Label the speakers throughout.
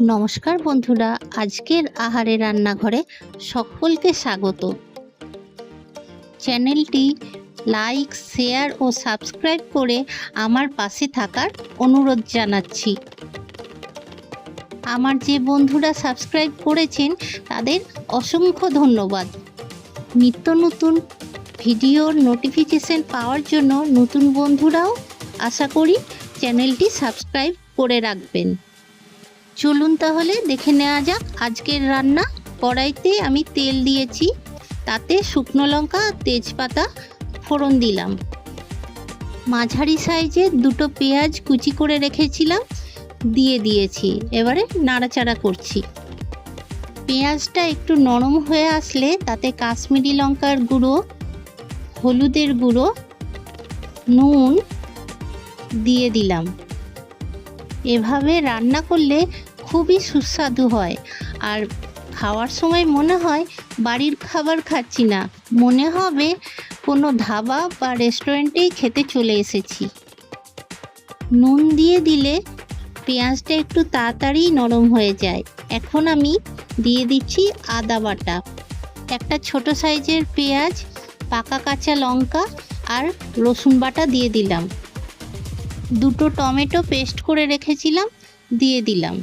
Speaker 1: নমস্কার বন্ধুরা, আজকের আহারে রান্নাঘরে সকলকে স্বাগত। চ্যানেলটি লাইক, শেয়ার ও সাবস্ক্রাইব করে আমার পাশে থাকার অনুরোধ জানাচ্ছি। আমার যে বন্ধুরা সাবস্ক্রাইব করেছেন, তাদের অসংখ্য ধন্যবাদ। নিত্য নতুন ভিডিওর নোটিফিকেশন পাওয়ার জন্য নতুন বন্ধুরাও আশা করি চ্যানেলটি সাবস্ক্রাইব করে রাখবেন। চলুন তাহলে দেখে নেওয়া যাক। আজকের রান্না, কড়াইতে আমি তেল দিয়েছি, তাতে শুকনো লঙ্কা, তেজপাতা, ফোড়ন দিলাম। মাঝারি সাইজের দুটো পেঁয়াজ কুচি করে রেখেছিলাম, দিয়ে দিয়েছি। এবারে নাড়াচাড়া করছি। পেঁয়াজটা একটু নরম হয়ে আসলে তাতে কাশ্মীরি লঙ্কার গুঁড়ো, হলুদের গুঁড়ো, নুন দিয়ে দিলাম। এভাবে রান্না করলে খুবই সুস্বাদু হয়। আর খাওয়ার সময় মনে হয় বাড়ির খাবার খাচ্ছি না। মনে হবে কোনো ধাবা বা রেস্টুরেন্টেই খেতে চলে এসেছি। নুন দিয়ে দিলে পেঁয়াজটা একটু তাড়াতাড়ি নরম হয়ে যায়। এখন আমি দিয়ে দিচ্ছি আদা বাটা। একটা ছোট সাইজের পেঁয়াজ, পাকা কাঁচা লঙ্কা আর রসুন বাটা দিয়ে দিলাম। দুটো টমেটো পেস্ট করে রেখেছিলাম, দিয়ে দিলাম।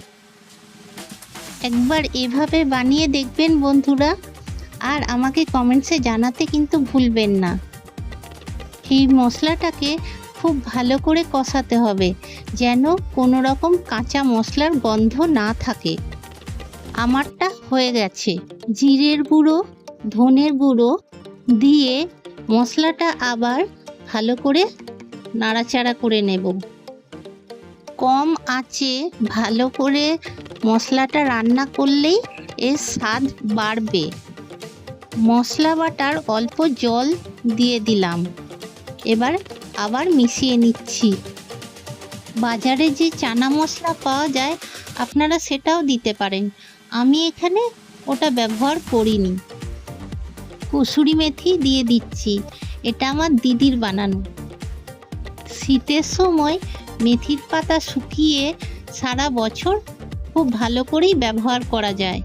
Speaker 1: একবার এভাবে বানিয়ে দেখবেন বন্ধুরা। আর আমাকে কমেন্টসে জানাতে কিন্তু ভুলবেন না। এই মশলাটাকে খুব ভালো করে কষাতে হবে, যেন কোনো রকম কাঁচা মশলার গন্ধ না থাকে। আমারটা হয়ে গেছে। জিরের গুঁড়ো, ধনের গুঁড়ো দিয়ে মশলাটা আবার ভালো করে নাড়াচাড়া করে নেব। কম আঁচে ভালো করে মশলাটা রান্না করলেই এর স্বাদ বাড়বে। মশলা বাটার অল্প জল দিয়ে দিলাম। এবার আবার মিশিয়ে নিচ্ছি। বাজারে যে চানা মশলা পাওয়া যায়, আপনারা সেটাও দিতে পারেন। আমি এখানে ওটা ব্যবহার করিনি। কসুরি মেথি দিয়ে দিচ্ছি। এটা আমার দিদির বানানো। শীতের সময় মেথির পাতা শুকিয়ে সারা বছর খুব ভালো করেই ব্যবহার করা যায়।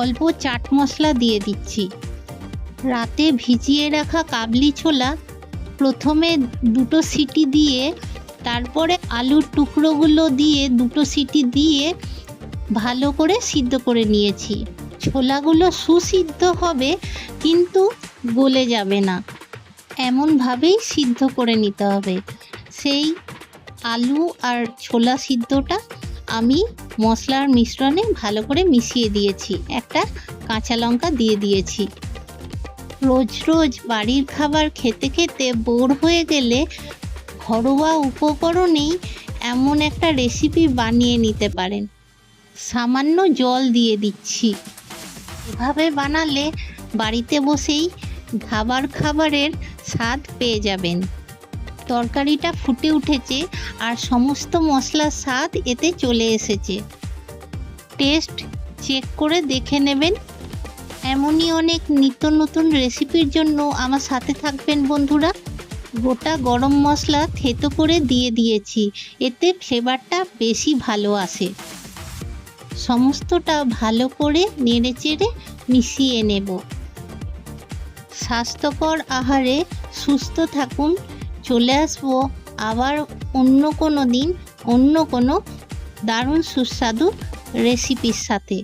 Speaker 1: অল্প চাট মশলা দিয়ে দিচ্ছি। রাতে ভিজিয়ে রাখা কাবলি ছোলা প্রথমে দুটো সিটি দিয়ে, তারপরে আলুর টুকরোগুলো দিয়ে দুটো সিটি দিয়ে ভালো করে সিদ্ধ করে নিয়েছি। ছোলাগুলো সুসিদ্ধ হবে, কিন্তু গলে যাবে না। এমনভাবেই সিদ্ধ করে নিতে হবে। সেই আলু আর ছোলা সিদ্ধটা আমি মশলার মিশ্রণে ভালো করে মিশিয়ে দিয়েছি। একটা কাঁচা লঙ্কা দিয়ে দিয়েছি। রোজ রোজ বাড়ির খাবার খেতে খেতে বোর হয়ে গেলে ঘরোয়া উপকরণেই এমন একটা রেসিপি বানিয়ে নিতে পারেন। সামান্য জল দিয়ে দিচ্ছি। এভাবে বানালে বাড়িতে বসেই খাবার খাবারের স্বাদ পেয়ে যাবেন। তরকারিটা ফুটে উঠেছে আর সমস্ত মশলার স্বাদ এতে চলে এসেছে। টেস্ট চেক করে দেখে নেবেন। এমনই অনেক নিত্য নতুন রেসিপির জন্য আমার সাথে থাকবেন বন্ধুরা। গোটা গরম মশলা থেতো করে দিয়ে দিয়েছি, এতে ফ্লেভারটা বেশি ভালো আসে। সমস্তটা ভালো করে নেড়ে চেড়ে মিশিয়ে নেব। স্বাস্থ্যকর আহারে সুস্থ থাকুন। চলে আসব আবার অন্য কোনো দিন অন্য কোনো দারুণ সুস্বাদু রেসিপির সাথে।